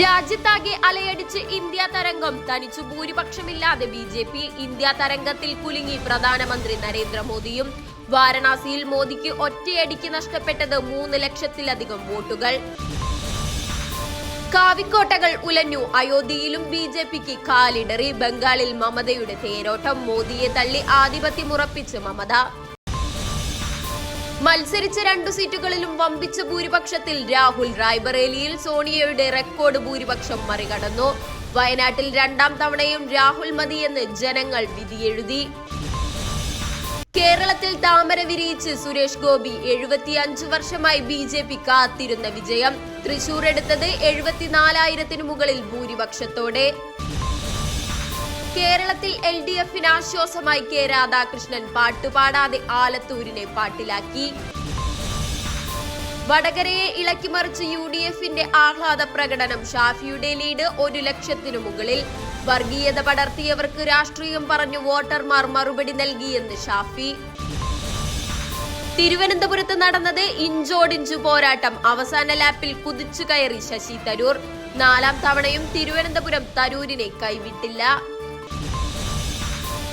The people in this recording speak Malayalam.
രാജ്യത്താകെ അലയടിച്ച് ഇന്ത്യ തരംഗം. തനിച്ചു ഭൂരിപക്ഷമില്ലാതെ ബി ജെ പി ഇന്ത്യ തരംഗത്തിൽ കുലുങ്ങി പ്രധാനമന്ത്രി നരേന്ദ്രമോദിയും. വാരണാസിയിൽ മോദിക്ക് ഒറ്റയടിക്ക് നഷ്ടപ്പെട്ടത് മൂന്ന് ലക്ഷത്തിലധികം വോട്ടുകൾ. കാവിക്കോട്ടകൾ ഉലഞ്ഞു. അയോധ്യയിലും ബി ജെ പിക്ക് കാലിടറി. ബംഗാളിൽ മമതയുടെ തേരോട്ടം. മോദിയെ തള്ളി ആധിപത്യമുറപ്പിച്ച് മമത. മത്സരിച്ച രണ്ടു സീറ്റുകളിലും വമ്പിച്ച ഭൂരിപക്ഷത്തിൽ രാഹുൽ റായ്ബറേലിയിൽ സോണിയയുടെ റെക്കോർഡ് ഭൂരിപക്ഷം മറികടന്നു. വയനാട്ടിൽ രണ്ടാം തവണയും രാഹുൽ മതിയെന്ന് ജനങ്ങൾ വിധിയെഴുതി. കേരളത്തിൽ താമര വിരിയിച്ച് സുരേഷ് ഗോപി എഴുപത്തിയഞ്ചു വർഷമായി ബി ജെ പി കാത്തിരുന്ന വിജയം. തൃശൂർ എടുത്തത് എഴുപത്തിനാലായിരത്തിനു മുകളിൽ ഭൂരിപക്ഷത്തോടെ. കേരളത്തിൽ എൽ ഡി എഫിന് ആശ്വാസമായി കെ രാധാകൃഷ്ണൻ പാട്ടുപാടാതെ ആലത്തൂരിനെ പാട്ടിലാക്കി. വടകരയെ ഇളക്കിമറിച്ച് യു ഡി എഫിന്റെ ആഹ്ലാദ പ്രകടനം ഷാഫിയുടെ ലീഡ് ഒരു ലക്ഷത്തിനു മുകളിൽ. വർഗീയത പടർത്തിയവർക്ക് രാഷ്ട്രീയം പറഞ്ഞു വോട്ടർമാർ മറുപടി നൽകിയെന്ന് ഷാഫി. തിരുവനന്തപുരത്ത് നടന്നത് ഇഞ്ചോടിഞ്ചു പോരാട്ടം. അവസാന ലാപ്പിൽ കുതിച്ചു കയറി ശശി തരൂർ. നാലാം തവണയും തിരുവനന്തപുരം തരൂരിനെ കൈവിട്ടില്ല.